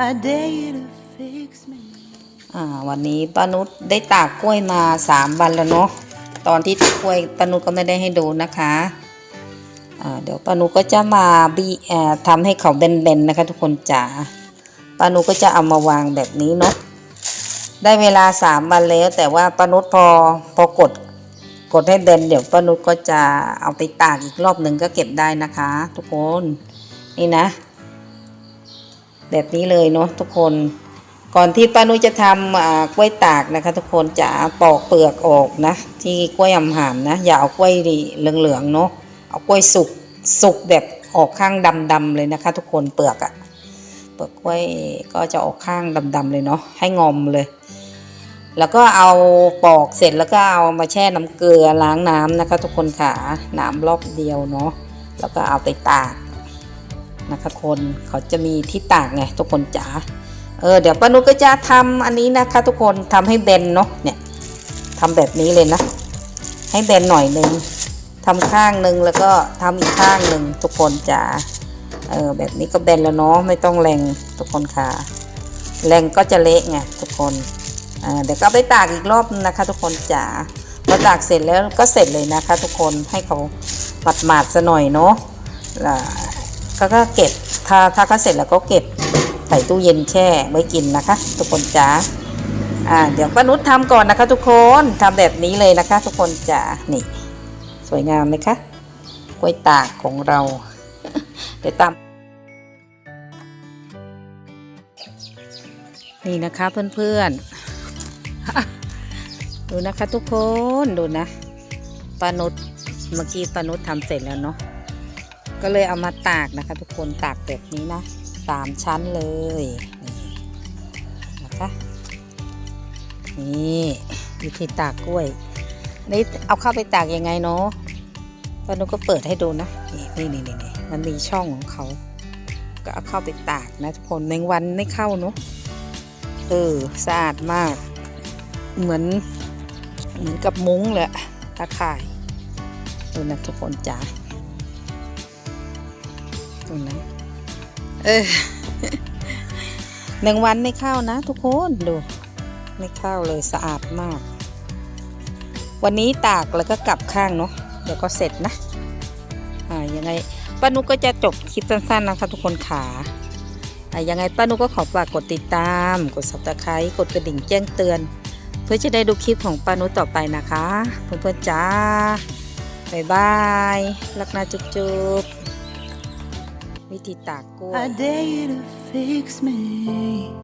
I dare you to fix me. อ่าวันนี้ป้านุชได้ตากกล้วยมาสามวันแล้วเนาะตอนที่ตากกล้วยป้านุชก็ไม่ได้ให้ดูนะคะอ่าเดี๋ยวป้านุชก็จะมาบีทำให้เขาเบนๆนะคะ ทุกคนจ๋าป้านุชก็จะเอามาวางแบบนี้เนาะได้เวลาสามวันแล้ว แต่ว่าป้านุชพอพอกดกดให้เบนเดี๋ยวป้านุชก็จะเอาไปตากอีกรอบหนึ่งก็เก็บได้นะคะ ทุกคนนี่นะ แบบนี้เลยเนาะทุกคน ก่อนที่ป้านุ้ยจะทำอ่ากล้วยตากนะคะ ทุกคนจะปอกเปลือกออกนะ ที่กล้วยอำหามนะ อย่าเอากล้วยเหลืองๆเนาะเอากล้วยสุกสุกแบบออกข้างดำๆเลยนะคะ ทุกคนเปลือกอะเปลือกกล้วยก็จะออกข้างดำๆเลยเนาะให้งอมเลย แล้วก็เอาปอกเสร็จแล้วก็เอามาแช่น้ำเกลือล้างน้ำนะคะ ทุกคนค่ะน้ำรอบเดียวเนาะแล้วก็เอาไปตาก นะคะคนเขาจะมีที่ตากไงทุกคนจ๋าเออเดี๋ยวป้านุก็จะทำอันนี้นะคะ ทุกคนทำให้เบนเนาะเนี่ยทำแบบนี้เลยนะ ให้เบนหน่อยหนึ่งทำข้างหนึ่งแล้วก็ทำอีกข้างหนึ่งทุกคนจะเออแบบนี้ก็เบนแล้วเนาะไม่ต้องแรงทุกคนค่ะแรงก็จะเละไงทุกคนอ่าเดี๋ยวก็ไปตากอีกรอบนะคะ ทุกคนจ๋าพอตากเสร็จแล้วก็เสร็จเลยนะคะ ทุกคนให้เขาหมาดหมาดๆซะหน่อยเนาะ แล้วก็เก็บถ้าถ้าก็เสร็จแล้วก็เก็บใส่ตู้เย็นแช่ไว้กินนะคะ ทุกคนจ๋าอ่าเดี๋ยวป้านุชทำก่อนนะคะ ทุกคนทำแบบนี้เลยนะคะ ทุกคนจ๋านี่ สวยงามไหมคะกล้วยตากของเราเดี๋ยวตามนี่นะคะเพื่อนๆ ดูนะคะทุกคนดูนะป้านุชเมื่อกี้ป้านุชทำเสร็จแล้วเนาะ ก็เลยเอามาตากนะคะ ทุกคนตากแบบนี้นะสามชั้นเลยนี่นะคะนี่วิธีตากกล้วยนี่เอาเข้าไปตากยังไงเนาะป้านุก็เปิดให้ดูนะนี่นี่นี่นี่มันมีช่องของเขา ก็เอาเข้าไปตากนะทุกคนแมงวันไม่เข้าเนาะเออสะอาดมาก เหมือนเหมือนกับมุ้งเลยอะตาข่ายดูนะทุกคนจ๋า ดูนะ เออแมงวันไม่เข้านะ ทุกคนดู ไม่เข้าเลยสะอาดมาก วันนี้ตากแล้วก็กลับข้างเนาะเดี๋ยวก็เสร็จนะ อ่ายังไงป้านุกก็จะจบคลิปสั้นๆนะคะทุกคนขาอ่ายังไงป้านุกก็ขอฝากกดติดตาม กด subscribe กดกระดิ่งแจ้งเตือน เพื่อจะได้ดูคลิปของป้านุต่อไปนะคะเพื่อนๆจ้าบ๊ายบาย รักนาจุ๊บๆ วิธีตากกล้วย I dare you to fix me.